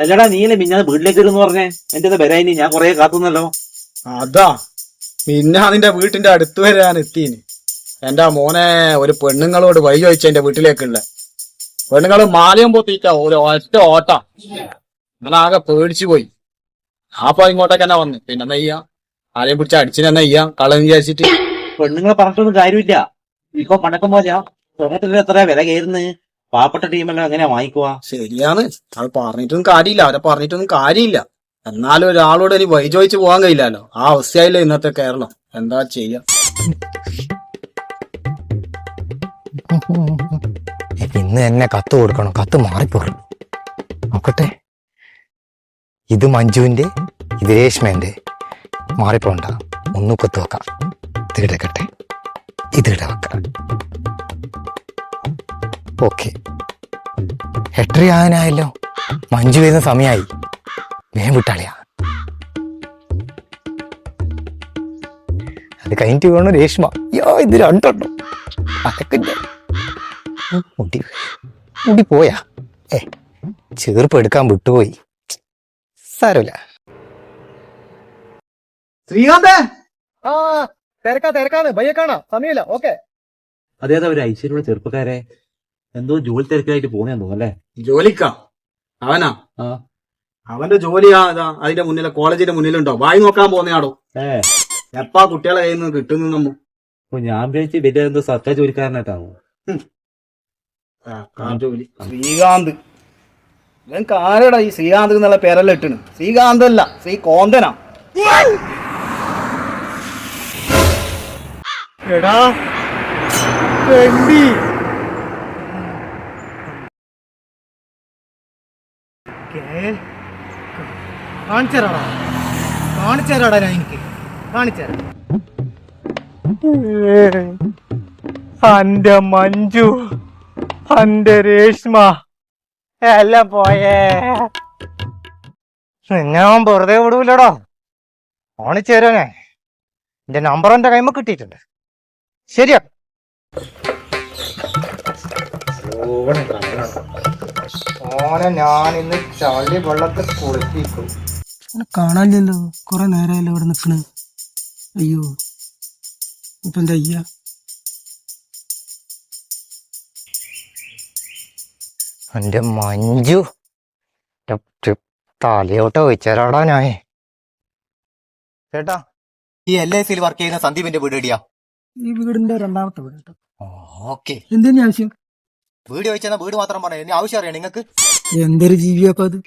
അല്ലടാ നീയല്ലേ മിഞ്ഞാന്ന് വീട്ടിലേക്ക് വരുമെന്ന് പറഞ്ഞേ? എന്റെ വരാനി ഞാൻ കൊറേ കാത്തുന്നല്ലോ അതാ. പിന്നെ അതിന്റെ വീട്ടിന്റെ അടുത്ത് വരെ ഞാൻ എത്തിന്. എന്റെ മോനെ ഒരു പെണ്ണുങ്ങളോട് വഴി ചോദിച്ച എന്റെ വീട്ടിലേക്കുള്ള. പെണ്ണുങ്ങൾ മാലയും പൊത്തിക്ക ഒരു ഒറ്റ ഓട്ട. നിങ്ങളാകെ പേടിച്ചു പോയി. അപ്പൊ ഇങ്ങോട്ടേക്ക് തന്നെ വന്ന്? പിന്നെ ചെയ്യാ? ആരെയും പിടിച്ച് അടിച്ചിന് ചെയ്യാ? കള്ളൻ വിചാരിച്ചിട്ട്. പെണ്ണുങ്ങളെ പറഞ്ഞിട്ടൊന്നും കാര്യമില്ല. ഇപ്പൊ പണക്കം പോലെയാ. സ്വർണത്തിന് എത്ര വില കയറുന്ന്? പാവപ്പെട്ട ടീമെല്ലാം അങ്ങനെ വാങ്ങിക്കുക ശരിയാണ്. അത് പറഞ്ഞിട്ടൊന്നും കാര്യമില്ല. അവരെ പറഞ്ഞിട്ടൊന്നും കാര്യമില്ല. എന്നാലും ഒരാളോട് ഇനി വഴി ചോദിച്ചു പോകാൻ കഴിയില്ലല്ലോ. ആ അവസ്ഥയായില്ല ഇന്നത്തെ കേരളം. എന്താ ചെയ്യാ? ഇന്ന് എന്നെ കത്ത് കൊടുക്കണം. കത്ത് മാറിപ്പോറും നോക്കട്ടെ. ഇത് മഞ്ജുവിന്റെ ഇത് രേഷ്മന്റെ. മാറിപ്പോണ്ട. ഒന്നു കൊത്ത് വെക്കാം. ഇതിടക്കട്ടെ ഇത് വെക്കാം ഓക്കെ എട്ടര ആകാനായല്ലോ മഞ്ജു വരുന്ന സമയമായി വേഗം വിട്ടാളിയാ. അത് കഴിഞ്ഞിട്ട് വേണം രേഷ്മ? യോ ഇത് രണ്ടെണ്ണം. അതൊക്കെ മുടി മുടി പോയാ? ഏ ചെറുപ്പ് എടുക്കാൻ വിട്ടുപോയി. സാരമില്ല. ശ്രീകാന്തേ! ആ തിരക്കാ തിരക്കാന്ന്. ഭയ്യ കാണാ. സമയമില്ല. ഓക്കെ. അതേതാ ഒരു ഐശ്വര്യമുള്ള ചെറുപ്പക്കാരെ എന്തോ ജോലി തിരക്കിലായിട്ട് പോകുന്നതെന്ന് തോന്നുന്നു അല്ലേ? ജോലിക്കാ? അവനാ? ആ. അവന്റെ ജോലിയാ ഇതാ അതിന്റെ മുന്നിലെ കോളേജിന്റെ മുന്നിലുണ്ടോ? വായി നോക്കാൻ പോന്നെയാടോ ഏ. എപ്പാ കുട്ടികളെ കയ്യിൽ നിന്ന് കിട്ടുന്നു നമ്മ അപ്പൊ ഞാൻ വിചാരിച്ച് വലിയ എന്തോ സർക്കാർ ജോലിക്കാരനായിട്ടാണ്? ജോലി. ശ്രീകാന്ത്. ഇവൻക്ക് ആരടാ ഈ ശ്രീകാന്ത് എന്നുള്ള പേരല്ല ഇട്ടിന് ശ്രീകാന്ത് അല്ല ശ്രീ കോന്തനാ. എടാ പെണ്ടി കാണിച്ചരാടാ. കാണിച്ചരാടാ ഞാൻ എനിക്ക്. കാണിച്ചരാ. അന്റെ മഞ്ജു അന്റെ രേഷ്മ. എല്ലാം പോയേ. ഞാൻ വെറുതെ വിടൂലടോ ഓണിച്ചേരാനേ എന്റെ നമ്പർ എന്റെ കൈമ കിട്ടിയിട്ടുണ്ട്. ശരിയാ. ഓനെ ഞാൻ ഇന്ന് ചളി വെള്ളത്തിൽ കുളിപ്പിക്കും. കാണാനില്ലല്ലോ. കുറെ നേരമല്ലോ ഇവിടെ നിക്കണ് അയ്യോ ഇപ്പൊ എന്താ അയ്യ എന്റെ മഞ്ജു തലയോട്ട് വെച്ചരാടാ ഞായേ ചേട്ടാ ഈ എൽ ഐ സിയിൽ വർക്ക് ചെയ്യുന്ന സന്ദീപിന്റെ വീട് എടിയാ ഈ വീടിന്റെ രണ്ടാമത്തെ വീട് കേട്ടോ. ഓക്കെ. എന്തിനാ ആവശ്യം? വീട് ചോദിച്ചാൽ വീട് മാത്രം പറയാം ഇനി ആവശ്യം അറിയാം നിങ്ങൾക്ക്? എന്തൊരു ജീവിയപ്പോ അത്?